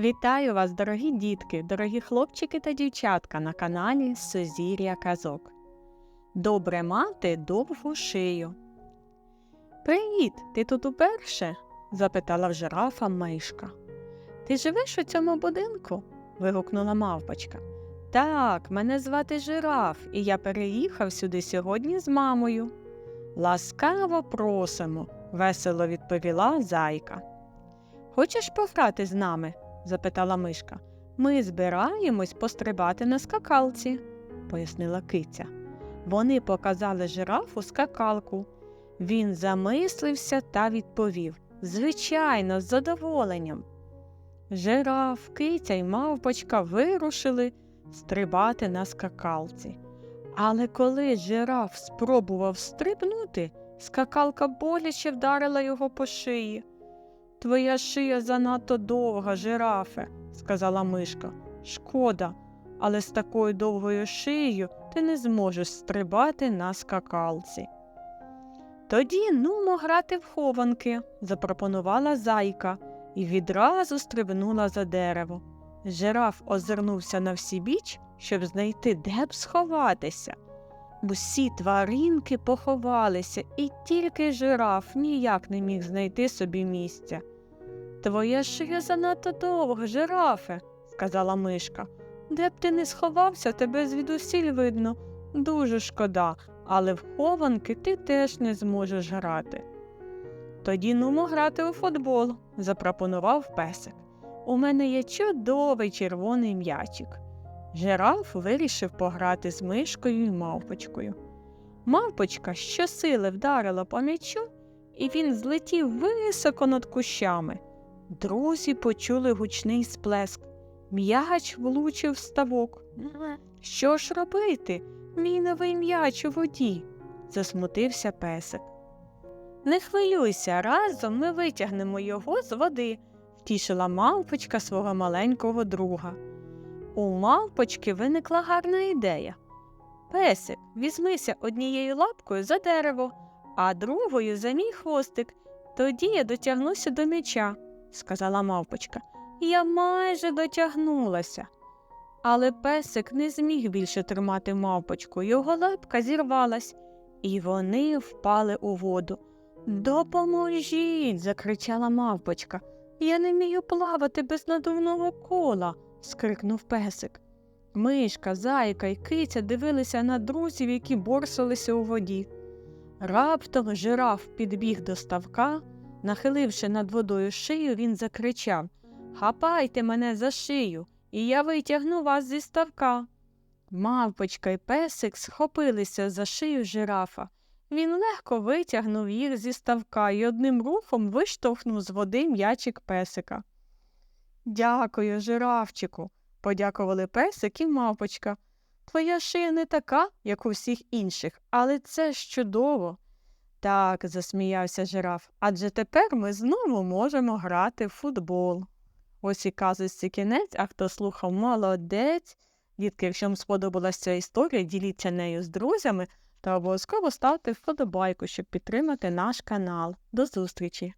Вітаю вас, дорогі дітки, дорогі хлопчики та дівчатка на каналі Сузір'я Казок. Добре мати довгу шию. Привіт, ти тут уперше? запитала в жирафа мишка. Ти живеш у цьому будинку? вигукнула мавпочка. Так, мене звати жираф, і я переїхав сюди сьогодні з мамою. Ласкаво просимо, весело відповіла зайка. Хочеш пограти з нами? Запитала мишка. Ми збираємось пострибати на скакалці, пояснила киця. Вони показали жирафу скакалку. Він замислився та відповів Звичайно, з задоволенням. Жираф, киця й мавпочка вирушили стрибати на скакалці. Але коли жираф спробував стрибнути, скакалка боляче вдарила його по шиї. Твоя шия занадто довга, жирафе, сказала мишка. Шкода, але з такою довгою шиєю ти не зможеш стрибати на скакалці. Тоді нумо грати в хованки, запропонувала зайка і відразу стрибнула за дерево. Жираф озирнувся на всі біч, щоб знайти, де б сховатися. Усі тваринки поховалися, і тільки жираф ніяк не міг знайти собі місця. Твоя шия занадто довга, жирафе, сказала мишка. Де б ти не сховався, тебе звідусіль видно. Дуже шкода, але в хованки ти теж не зможеш грати. Тоді нумо грати у футбол, запропонував песик. У мене є чудовий червоний м'ячик. Жираф вирішив пограти з мишкою і мавпочкою. Мавпочка щосили вдарила по м'ячу, і він злетів високо над кущами. Друзі почули гучний сплеск. М'яч влучив в ставок. Що ж робити? Мій новий м'яч у воді, засмутився песик. Не хвилюйся, разом ми витягнемо його з води, втішила мавпочка свого маленького друга. У мавпочки виникла гарна ідея. Песик, візьмися однією лапкою за дерево, а другою за мій хвостик. Тоді я дотягнуся до м'яча, сказала мавпочка. Я майже дотягнулася. Але песик не зміг більше тримати мавпочку, його лапка зірвалась, і вони впали у воду. Допоможіть. закричала мавпочка. Я не вмію плавати без надувного кола, скрикнув песик. Мишка, зайка й киця дивилися на друзів, які борсалися у воді. Раптом жираф підбіг до ставка, нахиливши над водою шию, він закричав Хапайте мене за шию, і я витягну вас зі ставка. Мавпочка й песик схопилися за шию жирафа. Він легко витягнув їх зі ставка і одним рухом виштовхнув з води м'ячик песика. Дякую, жирафчику, подякували песик і мавпочка. Твоя шия не така, як у всіх інших, але це ж чудово. Так, засміявся жираф, адже тепер ми знову можемо грати в футбол. Ось і казусі кінець, а хто слухав молодець. Дітки, якщо вам сподобалася ця історія, діліться нею з друзями та обов'язково ставте вподобайку, щоб підтримати наш канал. До зустрічі!